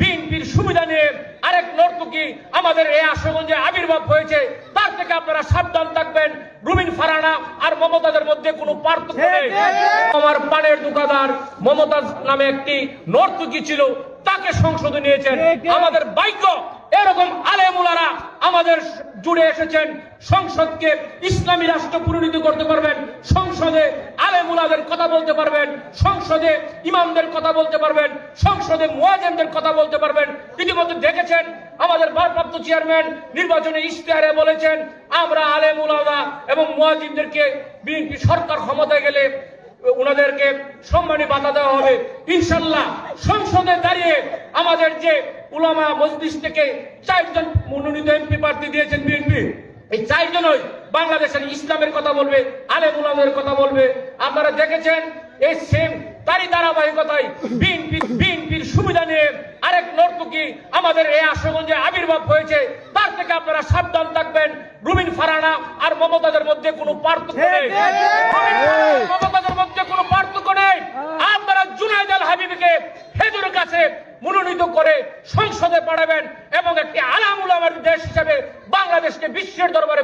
বিএনপির সুবিধা নিয়ে আরেক নর্তকী আমাদের এই আশুগঞ্জে আবির্ভাব হয়েছে তার থেকে আপনারা সাবধান থাকবেন। রুমিন ফারানা আর মমতাজের মধ্যে কোনো পার্থক্য নেই। আমার পানের দোকানদার মমতাজ নামে একটি নর্তকী ছিল তাকে সংসদে নিয়েছেন। আমাদের ভাগ্য এরকম আলেমুলারা আমাদের জুড়ে এসেছেন। সংসদকে ইসলামী রাষ্ট্র পরিণত করতে পারবেন সংসদে আলেমুলাদের কথা বলতে পারবেন, সংসদে ইমামদের কথা বলতে পারবেন, সংসদে মুয়াজেমদের কথা বলতে পারবেন। ইতিমধ্যে দেখেছেন, আমাদের ভারপ্রাপ্ত চেয়ারম্যান নির্বাচনে ইশতেহারে বলেছেন, আমরা আলেমুলামা এবং মুয়াজিমদেরকে বিএনপি সরকার ক্ষমতায় গেলে ওনাদেরকে সম্মানী বাধা দেওয়া হবে। ইনশাল্লাহ সংসদে দাঁড়িয়ে আমাদের যে উলামা মজলিস থেকে চারজন মনোনীত এমপি প্রার্থী দিয়েছেন বিএনপি। এই চারজনই বাংলাদেশের ইসলামের কথা বলবে আলেম উলামের কথা বলবে। আপনারা দেখেছেন এই সেম তারই ধারাবাহিকতায় বিএনপি বিএনপির সুবিধা নিয়ে আরেক নর্তকী আমাদের এই আশুগঞ্জে আবির্ভাব হয়েছে। তার থেকে আপনারা সাবধান থাকবেন। রুমিন ফারানা আর মমতাজের মধ্যে কোনো পার্থক্য নেই। রুমিন ফারানা, মমতাজের মধ্যে কোনো পার্থক্য নেই। আপনারা জুনাইদ আল হাবিবকে হেজুরের কাছে মনোনীত করে সংসদে পাঠাবেন এবং একটি আলামুল আমার দেশ হিসেবে বাংলাদেশকে বিশ্বের দরবারে